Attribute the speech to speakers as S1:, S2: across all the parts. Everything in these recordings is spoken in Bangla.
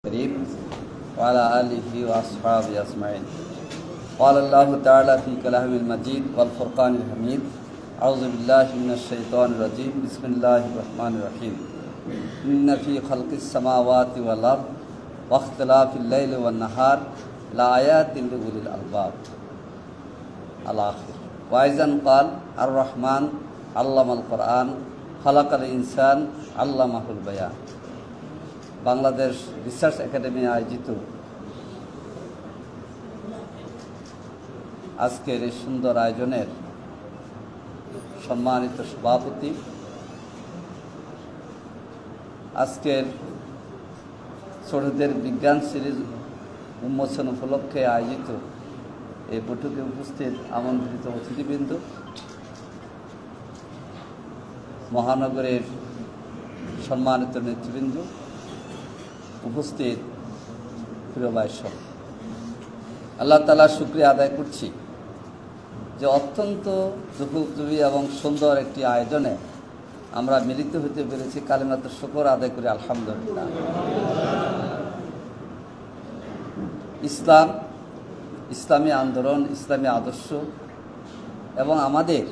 S1: الكريم وعلى آله وأصحابه أجمعين. قال الله تعالى في كلامه المجيد والفرقان الحميد أعوذ بالله من الشيطان الرجيم. بسم الله الرحمن الرحيم. إن في خلق السماوات والأرض واختلاف الليل والنهار لآيات لأولي الألباب. الآخر. وأيضا قال الرحمن علم القرآن خلق الإنسان علمه البيان. বাংলাদেশ রিসার্চ একাডেমি আয়োজিত আজকের এই সুন্দর আয়োজনের সম্মানিত সভাপতি। আজকের ছোটদের বিজ্ঞান সিরিজ উন্মোচন উপলক্ষে আয়োজিত এই বৈঠকে উপস্থিত আমন্ত্রিত অতিথিবৃন্দ। মহানগরের সম্মানিত নেতৃবৃন্দ উপস্থিত প্রিয় ভাইসব আল্লাহ তালা শুক্রিয়া আদায় করছি যে অত্যন্ত যুগোপযোগী এবং সুন্দর একটি আয়োজনে আমরা মিলিত হতে পেরেছি কালিমাত শুকর আদায় করি, আলহামদুলিল্লাহ। ইসলাম, ইসলামী আন্দোলন, ইসলামী আদর্শ এবং আমাদের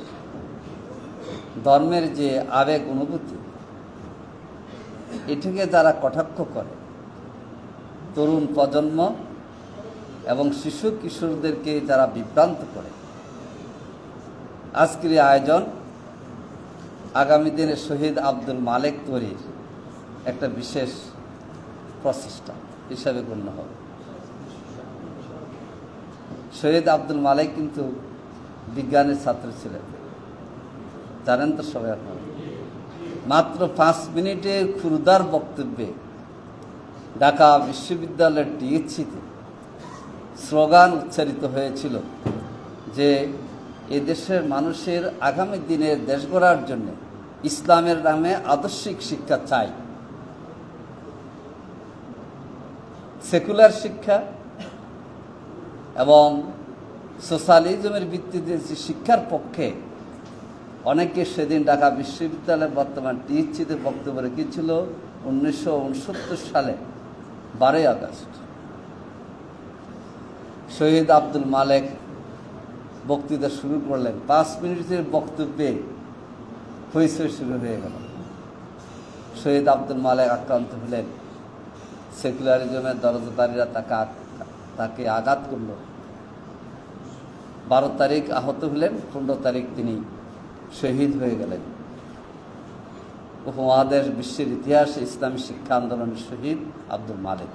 S1: ধর্মের যে আবেগ অনুভূতি, এটিকে যারা কটাক্ষ করে তরুণ প্রজন্ম এবং শিশু কিশোরদেরকে যারা বিভ্রান্ত করে। আজকের আয়োজন আগামী দিনে শহীদ আব্দুল মালেক তৈরির একটা বিশেষ প্রচেষ্টা হিসাবে গণ্য হবে। শহীদ আব্দুল মালেক কিন্তু বিজ্ঞানের ছাত্র ছিলেন। জানেন তো সবাই আপনারা। মাত্র পাঁচ মিনিটের ক্ষুরদার বক্তব্যে ঢাকা বিশ্ববিদ্যালয়ের ডিএসসিতে স্লোগান উচ্চারিত হয়েছিল যে এদেশের মানুষের আগামী দিনের দেশ গড়ার জন্য ইসলামের নামে আদর্শিক শিক্ষা চাই। সেকুলার শিক্ষা এবং সোশ্যালিজমের ভিত্তিতে যে শিক্ষার পক্ষে অনেকে সেদিন ঢাকা বিশ্ববিদ্যালয়ের বর্তমান টিএসসিতে বক্তব্য রেখেছিল, উনিশশো উনসত্তর সালে। বারোই আগস্ট। শহীদ আব্দুল মালেক বক্তৃতা শুরু করলেন। পাঁচ মিনিটের বক্তব্যে হইচই শুরু হয়ে গেল। শহীদ আব্দুল মালেক আক্রান্ত হলেন। সেকুলারিজমের দরজাদারীরা তাকে তাকে আঘাত করল। বারো তারিখ আহত হলেন, পনেরো তারিখ তিনি শহীদ হয়ে গেলেন। উপমহাদেশ, বিশ্বের ইতিহাসে ইসলামী শিক্ষা আন্দোলনের শহীদ আব্দুল মালিক।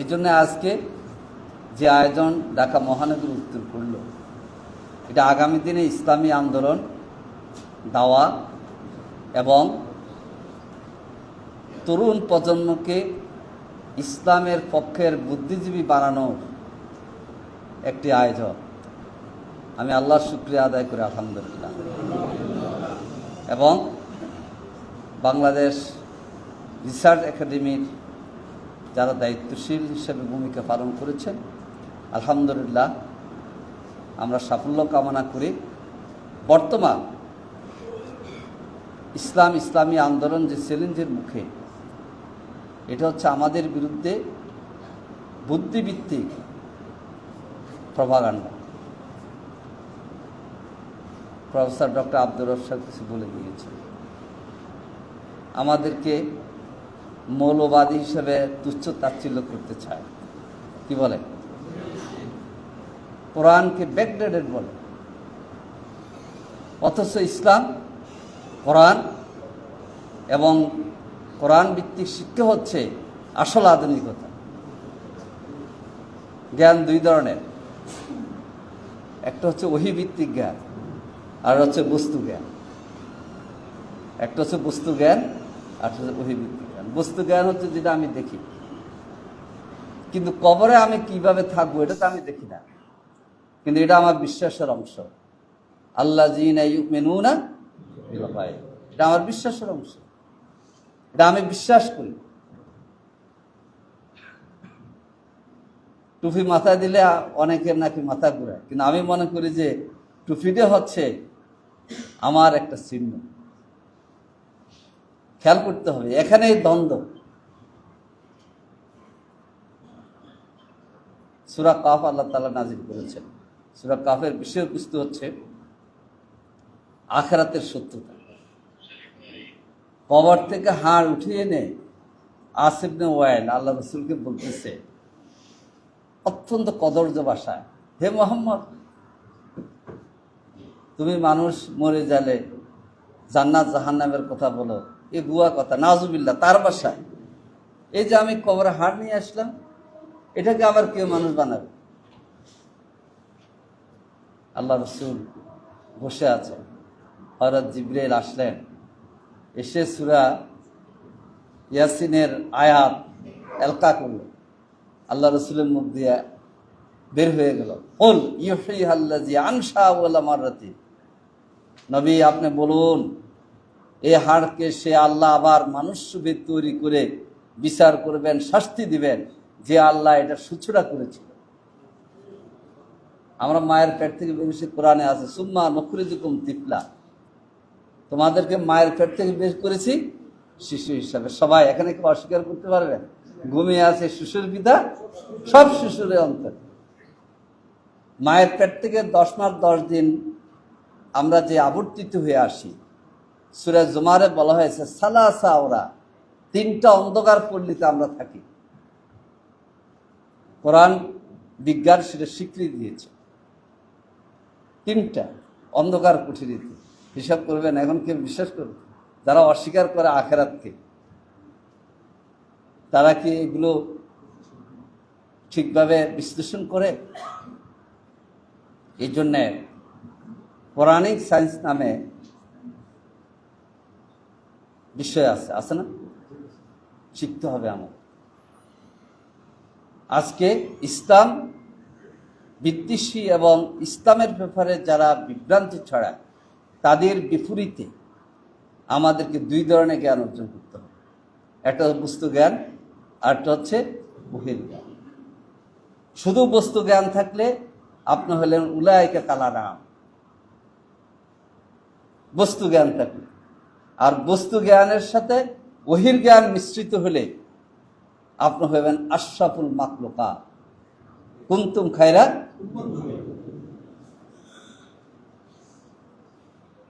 S1: এই জন্য আজকে যে আয়োজন ঢাকা মহানগর উত্তর করল, এটা আগামী দিনে ইসলামী আন্দোলন, দাওয়া এবং তরুণ প্রজন্মকে ইসলামের পক্ষের বুদ্ধিজীবী বানানোর একটি আয়োজন। আমি আল্লাহর শুক্রিয়া আদায় করি, আলহামদুলিল্লাহ। এবং বাংলাদেশ রিসার্চ একাডেমির যারা দায়িত্বশীল হিসেবে ভূমিকা পালন করেছেন, আলহামদুলিল্লাহ আমরা সাফল্য কামনা করি। বর্তমান ইসলাম ইসলামী আন্দোলন যে চ্যালেঞ্জের মুখে, এটা হচ্ছে আমাদের বিরুদ্ধে বুদ্ধিভিত্তিক প্রভাগান্ডা প্রফেসর ডক্টর আব্দুর রফসার কিছু বলে দিয়েছে আমাদেরকে মৌলবাদী হিসেবে তুচ্ছ তাচ্ছিল্য করতে চায়। কি বলে? কোরআনকে ব্যাকডেটেড বলে। অথচ ইসলাম কোরআন এবং কোরআন ভিত্তিক শিক্ষা হচ্ছে আসল আধুনিকতা। জ্ঞান দুই ধরনের। একটা হচ্ছে ওহিভিত্তিক জ্ঞান। আর হচ্ছে বস্তু জ্ঞান। একটা হচ্ছে বস্তু জ্ঞান, আর হচ্ছে অভিভিত্তিক জ্ঞান। বস্তু জ্ঞান হচ্ছে যেটা আমি দেখি। কিন্তু কবরে আমি কীভাবে থাকব এটা তো আমি দেখি না। কিন্তু এটা আমার বিশ্বাসের অংশ। আল্লাহ মেনু না এটা আমার বিশ্বাসের অংশ। এটা আমি বিশ্বাস করি। টুপি মাথায় দিলে অনেকের নাকি মাথা ঘুরায়। কিন্তু আমি মনে করি যে টুপিটা হচ্ছে আমার একটা চিহ্ন। খেয়াল করতে হবে এখানে দ্বন্দ্ব। সুরা কাফ আল্লাহ তালা নাজির করেছেন। সুরা কাফের বিষয়বস্তু হচ্ছে আখেরাতের শত্রুতা। কবর থেকে হাড় উঠিয়ে এনে আসিফনে ওয়াইল, আল্লাহ রসুলকে বলতেছে, অত্যন্ত কদর্য বাসায় হে মোহাম্মদ তুমি মানুষ মরে গেলে জান্নাত জাহান্নামের কথা বলো। এ গুয়া কথা নাজুবিল্লা তার বাসায়। এই যে আমি কবরে হাড় নিয়ে আসলাম, এটাকে আবার কেউ মানুষ বানাবে? আল্লাহ রসুল বসে আছেন হরত জিব্রাইল আসলেন। এসে সুরা ইয়াসিনের আয়াত এলকা করল। আল্লাহ রসুলের মুখ দিয়ে বের হয়ে গেল। হল ইউহি আল্লাজি আনসা ওলা মাররাতি নবী, আপনি বলুন, এ হাড়কে সে আল্লাহ আবার মানুষ তৈরি করে বিচার করবেন, শাস্তি দিবেন, যে আল্লাহ এটা সুচুরা করেছিল। আমরা মায়ের পেট থেকে বেশি কোরআনে আছে, সুম্মা নখরিজুকুম তিফলা। তোমাদেরকে মায়ের পেট থেকে বের করেছি শিশু হিসাবে। সবাই এখানে কেউ অস্বীকার করতে পারবে? ঘুমিয়ে আছে শিশুর পিতা, সব শিশুরের অন্তর। মায়ের পেট থেকে দশ মাস দশ দিন আমরা যে আবর্তিত হয়ে আসি সুরাজ জুমারে বলা হয়েছে সালাসা ওরা, তিনটা অন্ধকার পল্লীতে আমরা থাকি। কোরআন বিজ্ঞান সেটা স্বীকৃতি দিয়েছে। তিনটা অন্ধকার কুঠিরিতে। হিসাব করবেন, এখন কেউ বিশ্বাস করবে? যারা অস্বীকার করে আখেরাতকে, তারা কি এগুলো ঠিকভাবে বিশ্লেষণ করে? এই জন্যে পৌরাণিক সায়েন্স নামে বিষয় আছে আছে না? শিখতে হবে আমার আজকে ইসলাম বিদ্বেষী এবং ইসলামের ব্যাপারে যারা বিভ্রান্তি ছড়ায়, তাদের বিপরীতে আমাদেরকে দুই ধরনের জ্ঞান অর্জন করতে হবে। একটা বস্তু জ্ঞান আরটা হচ্ছে বহির জ্ঞান। শুধু বস্তু জ্ঞান থাকলে আপনি হলেন উলায়কে কালারাম বস্তু জ্ঞান থাকলে আর বস্তু জ্ঞানের সাথে বহির জ্ঞান মিশ্রিত হলে আপনি হইবেন আশরাফুল মাকলুকা কুন্তুম খায়রা?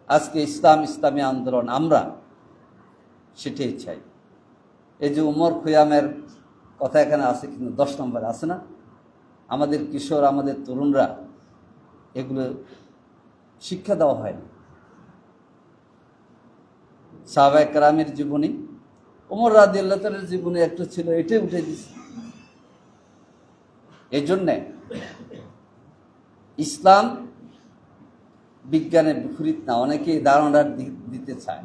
S1: আজকে ইসলাম ইসলামী আন্দোলন, আমরা সেটাই চাই। এই যে উমর খুয়ামের কথা এখানে আছে, কিন্তু দশ নম্বরে আছে না? আমাদের কিশোর, আমাদের তরুণরা এগুলো শিক্ষা দেওয়া হয় না সাহবায় কারামের জীবনী ওমর রাজি আল্লাহ জীবনে একটু ছিল, এটাই উঠে দিছে। এই জন্যে ইসলাম বিজ্ঞানের বিপরীত না অনেকেই ধারণা দিতে চায়।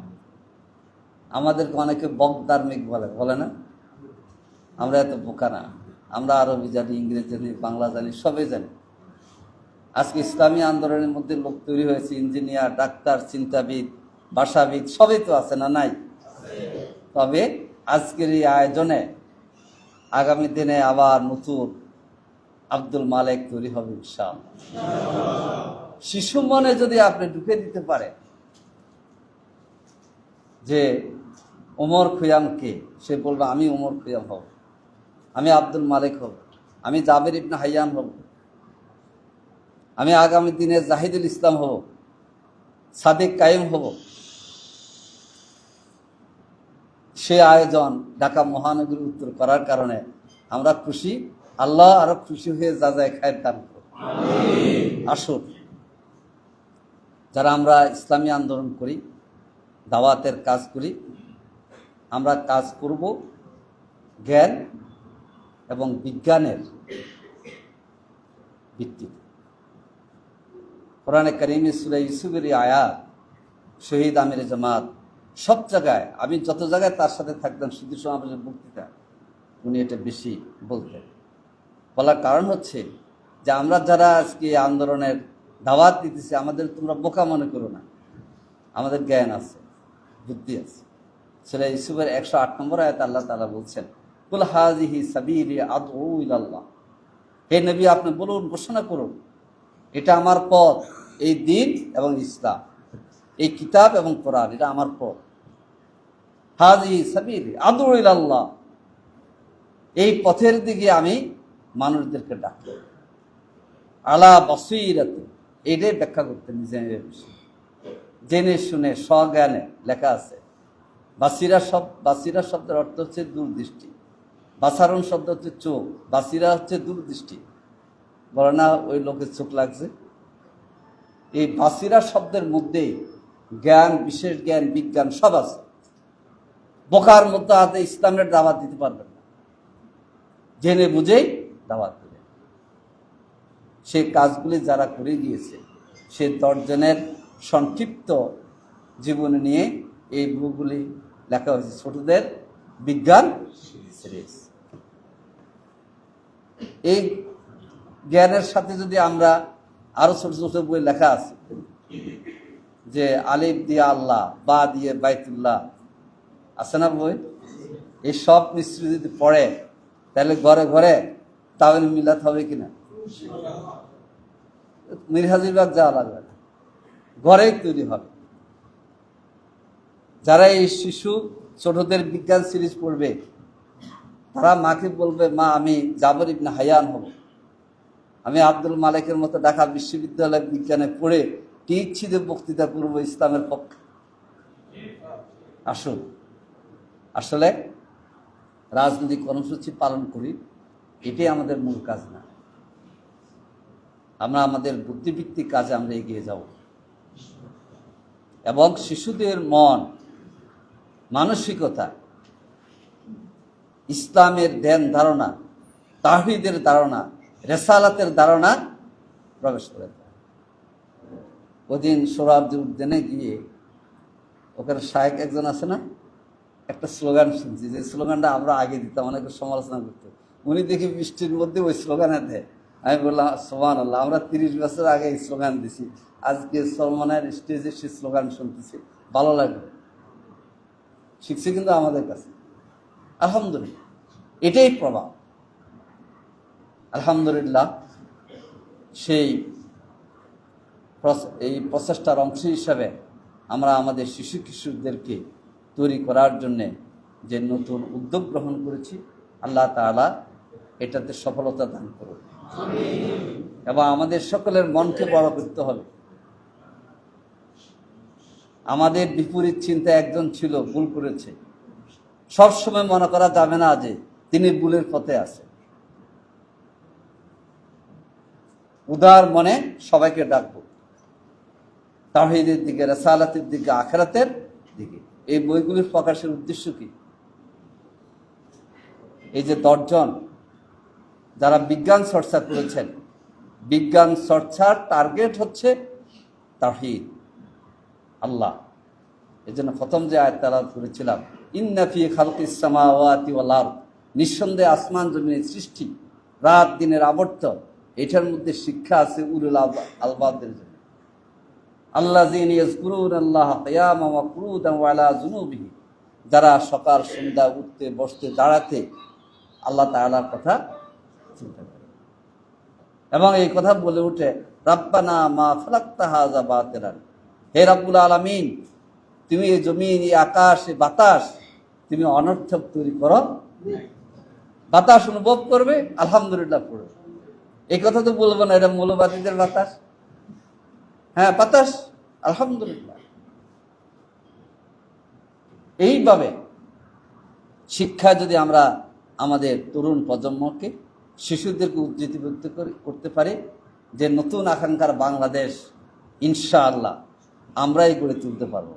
S1: আমাদেরকে অনেকে বক ধার্মিক বলে বলে না? আমরা এত বোকা না। আমরা আরবি জানি, ইংরেজি জানি, বাংলা জানি, সবই জানি। আজকে ইসলামী আন্দোলনের মধ্যে লোক তৈরি হয়েছে, ইঞ্জিনিয়ার, ডাক্তার, চিন্তাবিদ ভাষাবিদ সবই তো আছে না নাই? তবে আজকের এই আয়োজনে আগামী দিনে আবার নতুন আব্দুল মালেক তৈরি হবে ইনশাল শিশু মনে যদি আপনি ঢুকে দিতে পারে যে ওমর খুয়াম কে? সে বলবে, আমি ওমর খুয়াম হব, আমি আব্দুল মালিক হব, আমি জাবের ইবনে হাইয়ান হব, আমি আগামী দিনে জাহিদুল ইসলাম হব। সাদিক কায়েম হব। সে আয়োজন ঢাকা মহানগরী উত্তর করার কারণে আমরা খুশি। আল্লাহ আরও খুশি হয়ে যা যায় খায়ের দান আসুন যারা আমরা ইসলামী আন্দোলন করি দাওয়াতের কাজ করি আমরা কাজ করব জ্ঞান এবং বিজ্ঞানের ভিত্তিতে। কোরআনে করিম সুরা ইউসুফের আয়াত, শহীদ আমির জামাত, সব জায়গায়, আমি যত জায়গায় তার সাথে থাকতাম শুধু সমাবেশের বক্তৃতা, উনি এটা বেশি বলতেন। বলার কারণ হচ্ছে যে আমরা যারা আজকে আন্দোলনের দাওয়াত দিতেছি, আমাদের তোমরা বোকা মনে করো না। আমাদের জ্ঞান আছে, বুদ্ধি আছে। সেটা ইসুফের একশো আট নম্বর আয়াত আল্লাহ তালা বলছেন, কুল হাজিহি সাবিরি আদৌ ইলাল্লাহ। হে নবী, আপনি বলুন, ঘোষণা করুন। এটা আমার পথ, এই দিন এবং ইসলাম। এই কিতাব এবং কোরআন, এটা আমার পথ। হাজি সাবির আদৌ ইলাল্লাহ। এই পথের দিকে আমি মানুষদেরকে ডাকি। আলা বসিরাত, এটাই ব্যাখ্যা করতে নিজে নিজে বসে। জেনে শুনে, স্বজ্ঞানে লেখা আছে, বাসিরা শব্দ বাসিরা শব্দের অর্থ হচ্ছে দূরদৃষ্টি। বাসারণ শব্দ হচ্ছে চোখ, বাসিরা হচ্ছে দূরদৃষ্টি। বলে না ওই লোকের চোখ লাগছে। এই বাসিরা শব্দের মধ্যেই জ্ঞান বিশেষ জ্ঞান বিজ্ঞান সব আছে। বোকার মতো হাতে ইসলামের দাওয়াত দিতে পারবেন না। জেনে বুঝেই দাওয়াত দেবে সে কাজগুলি যারা করে গিয়েছে সে দর্জনের সংক্ষিপ্ত জীবন নিয়ে এই বইগুলি লেখা হয়েছে ছোটদের বিজ্ঞান সিরিজ এই জ্ঞানের সাথে যদি আমরা আরও ছোট ছোট বই লেখা আছে, যে আলিফ দিয়ে আল্লাহ, বা দিয়ে বাইতুল্লাহ, আছে না বই? এই সব মিস্ত্রি যদি পড়ে, তাহলে ঘরে ঘরে তাহলে মিলাত হবে কিনা? মিরহাজিবাগ যাওয়া লাগবে না। ঘরেই তৈরি হবে। যারা এই শিশু ছোটদের বিজ্ঞান সিরিজ পড়বে, তারা মাকে বলবে, মা, আমি জাবর ইবনে হায়ান হব। আমি আব্দুল মালিকের মতো ঢাকা বিশ্ববিদ্যালয় বিজ্ঞানে পড়ে টিচ্ছিতে বক্তৃতা করব ইসলামের পক্ষে আসুন। আসলে রাজনৈতিক কর্মসূচি পালন করি, এটাই আমাদের মূল কাজ না। আমরা আমাদের বুদ্ধিভিত্তিক কাজে আমরা এগিয়ে যাব। এবং শিশুদের মন, মানসিকতা, ইসলামের ধ্যান ধারণা, তাহিদের ধারণা রেসালাতের ধারণা প্রবেশ করে। ওদিন সোহরাব্দি উদ্যানে গিয়ে ওখানে শায়েক একজন আছে না? একটা স্লোগান শুনছি, যে স্লোগানটা আমরা আগে দিতাম, অনেক সমালোচনা করতো। উনি দেখি বৃষ্টির মধ্যে ওই স্লোগানে দেয়। আমি বললাম সোমান আল্লাহ আমরা তিরিশ বছর আগে এই স্লোগান দিছি। আজকে সলমানের স্টেজে সে স্লোগান শুনতেছি। ভালো লাগবে। শিখছে কিন্তু আমাদের কাছে। আলহামদুলিল্লাহ। এটাই প্রভাব। আলহামদুলিল্লাহ, সেই এই প্রচেষ্টার অংশ হিসাবে আমরা আমাদের শিশু কিশোরদেরকে তৈরি করার জন্যে যে নতুন উদ্যোগ গ্রহণ করেছি, আল্লাহ তাআলা এটাতে সফলতা দান করুন। এবং আমাদের সকলের মনকে বড় করতে হবে। আমাদের বিপরীত চিন্তা একজন ছিল, ভুল করেছে। সবসময় মনে করা যাবে না যে তিনি ভুলের পথে আছে উদার মনে সবাইকে ডাকবো। তাহিদের দিকে, রেসালাতের দিকে, আখেরাতের দিকে। এই বইগুলির প্রকাশের উদ্দেশ্য কি? এই যে দশজন যারা বিজ্ঞান চর্চা করেছেন, বিজ্ঞান চর্চার টার্গেট হচ্ছে তাহিদ আল্লাহ। এই জন্য প্রথম যে আয়াত তারা করেছিলাম ইন্নাফি খালকি সামাওয়াতি ওয়াল নিঃসন্দেহে আসমান জমিনের সৃষ্টি, রাত দিনের আবর্ত এটার মধ্যে শিক্ষা আছে উরুল আলবা- আলবাবদের জন্য। আল্লাহ আল্লাহ কিয়ামা ওয়া কুরুদান ওয়া জুনুবিহি যারা সকাল, সন্ধ্যা, উঠতে, বসতে, দাঁড়াতে আল্লাহ তাআলার কথা চিন্তা করে। এবং এই কথা বলে উঠে, রাব্বানা মা ফালাক্তা বাতিলান। হে রাব্বুল আলামিন, তুমি এই জমিন, এই আকাশ, এই বাতাস, তুমি অনর্থক তৈরি করো বাতাস অনুভব করবে, আলহামদুলিল্লাহ পড়বে। এই কথা তো বলব না, এটা মৌলবাদীদের বাতাস। হ্যাঁ বাতাস, আলহামদুলিল্লাহ। এইভাবে শিক্ষা যদি আমরা আমাদের তরুণ প্রজন্মকে, শিশুদেরকে উজ্জীবিত করে- করতে পারি, যে নতুন আকাঙ্ক্ষার বাংলাদেশ, ইনশাআল্লাহ, আমরাই গড়ে তুলতে পারব।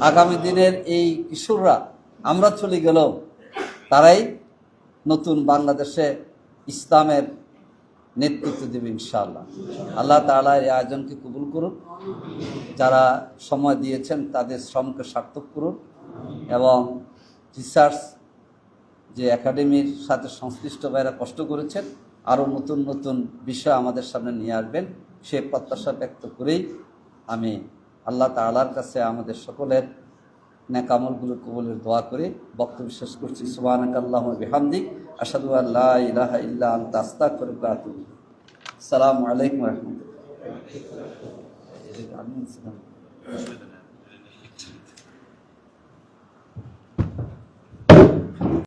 S1: আগামী দিনের এই কিশোররা, আমরা চলে গেলেও তারাই নতুন বাংলাদেশে ইসলামের নেতৃত্ব দেবে ইনশাআল্লাহ। আল্লাহ তাআলা এই আয়োজনকে কবুল করুন যারা সময় দিয়েছেন তাদের শ্রমকে সার্থক করুন এবং রিসার্চ যে একাডেমির সাথে সংশ্লিষ্ট ভাইরা কষ্ট করেছেন, আরও নতুন নতুন বিষয় আমাদের সামনে নিয়ে আসবেন, সে প্রত্যাশা ব্যক্ত করেই আমি আল্লাহ তাআলার কাছে আমাদের সকলের নেকামলগুলো কবলের দোয়া করে বক্তব্য শেষ করছি। সুবাহিক বিহামদিক। আশহাদু আল লা ইলাহা ওয়া আতুবু আলাইকুম রাহমাতুল্লাহ।